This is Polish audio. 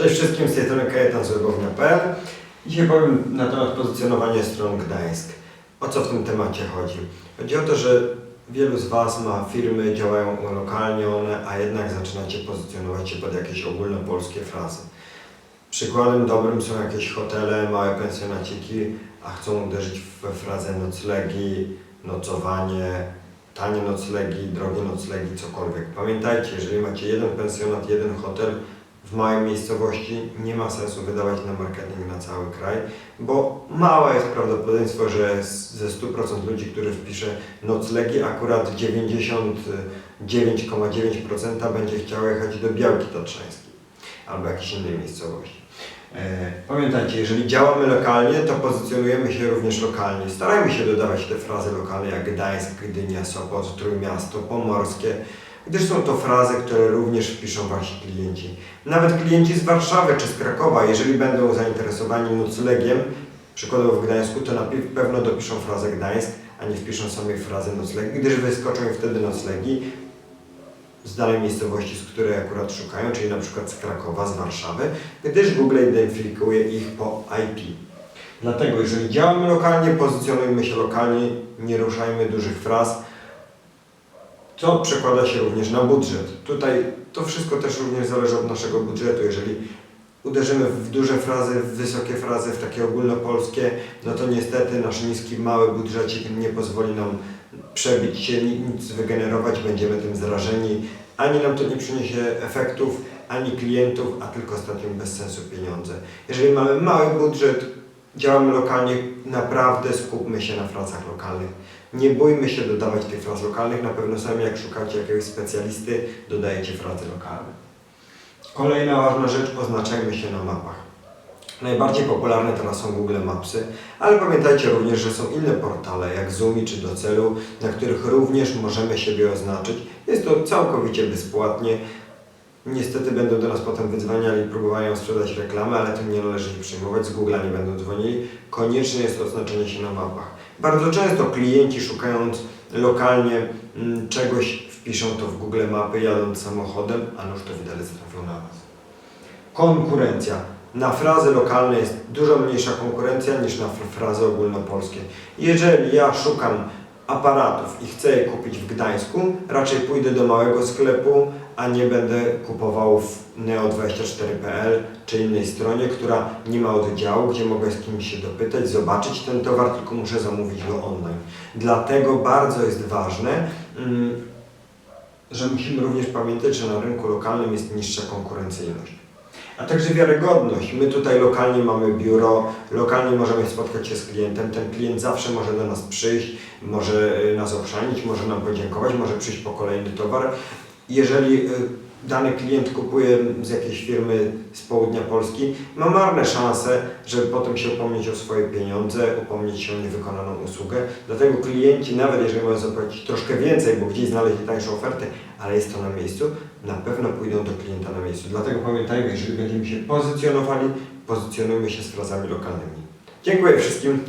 Cześć wszystkim, z tej strony Kajetan z webownia.pl. Dzisiaj powiem na temat pozycjonowania stron Gdańsk. O co w tym temacie chodzi? Chodzi o to, że wielu z Was ma firmy, działają lokalnie one, a jednak zaczynacie pozycjonować się pod jakieś ogólnopolskie frazy. Przykładem dobrym są jakieś hotele, małe pensjonaciki, a chcą uderzyć we frazę noclegi, nocowanie, tanie noclegi, drogie noclegi, cokolwiek. Pamiętajcie, jeżeli macie jeden pensjonat, jeden hotel w małej miejscowości, nie ma sensu wydawać na marketing na cały kraj, bo małe jest prawdopodobieństwo, że ze 100% ludzi, którzy wpisze noclegi, akurat 99,9% będzie chciało jechać do Białki Tatrzańskiej albo jakiejś innej miejscowości. E, Pamiętajcie, jeżeli działamy lokalnie, to pozycjonujemy się również lokalnie. Starajmy się dodawać te frazy lokalne jak Gdańsk, Gdynia, Sopot, Trójmiasto, Pomorskie, gdyż są to frazy, które również wpiszą Wasi klienci. Nawet klienci z Warszawy czy z Krakowa, jeżeli będą zainteresowani noclegiem, przykładowo w Gdańsku, to na pe- pewno dopiszą frazę Gdańsk, a nie wpiszą samej frazy noclegi, gdyż wyskoczą im wtedy noclegi z danej miejscowości, z której akurat szukają, czyli na przykład z Krakowa, z Warszawy, gdyż Google identyfikuje ich po IP. Dlatego, jeżeli działamy lokalnie, pozycjonujmy się lokalnie, nie ruszajmy dużych fraz, co przekłada się również na budżet. Tutaj to wszystko też również zależy od naszego budżetu. Jeżeli uderzymy w duże frazy, w wysokie frazy, w takie ogólnopolskie, no to niestety nasz niski, mały budżecik nie pozwoli nam przebić się, ni- nic wygenerować, będziemy tym zarażeni. Ani nam to nie przyniesie efektów, ani klientów, a tylko stracimy bez sensu pieniądze. Jeżeli mamy mały budżet, działamy lokalnie, naprawdę skupmy się na frazach lokalnych. Nie bójmy się dodawać tych fraz lokalnych, na pewno sami jak szukacie jakiegoś specjalisty, dodajecie frazy lokalne. Kolejna ważna rzecz, oznaczajmy się na mapach. Najbardziej popularne teraz są Google Mapsy, ale pamiętajcie również, że są inne portale jak Zoomi czy Docelu, na których również możemy siebie oznaczyć. Jest to całkowicie bezpłatnie. Niestety będą do nas potem wydzwaniali, próbują sprzedać reklamy, ale tym nie należy się przejmować, z Google'a nie będą dzwonili. Koniecznie jest oznaczenie się na mapach. Bardzo często klienci szukając lokalnie mm, czegoś wpiszą to w Google Mapy jadąc samochodem, a nuż to widelec trafią na Was. Konkurencja. Na frazy lokalne jest dużo mniejsza konkurencja niż na fr- frazy ogólnopolskie. Jeżeli ja szukam aparatów i chcę je kupić w Gdańsku, raczej pójdę do małego sklepu, a nie będę kupował w neo24.pl czy innej stronie, która nie ma oddziału, gdzie mogę z kimś się dopytać, zobaczyć ten towar, tylko muszę zamówić go online. Dlatego bardzo jest ważne, mm, że musimy również pamiętać, że na rynku lokalnym jest niższa konkurencyjność. A także wiarygodność. My tutaj lokalnie mamy biuro, lokalnie możemy spotkać się z klientem. Ten klient zawsze może do nas przyjść, może y, nas ochrzanić, może nam podziękować, może przyjść po kolejny towar. Jeżeli y, dany klient kupuje z jakiejś firmy z południa Polski, ma marne szanse, żeby potem się upomnieć o swoje pieniądze, upomnieć się o niewykonaną usługę. Dlatego klienci, nawet jeżeli mają zapłacić troszkę więcej, bo gdzieś znaleźli tańszą ofertę, ale jest to na miejscu, na pewno pójdą do klienta na miejscu. Dlatego pamiętajmy, jeżeli będziemy się pozycjonowali, pozycjonujmy się z frazami lokalnymi. Dziękuję wszystkim.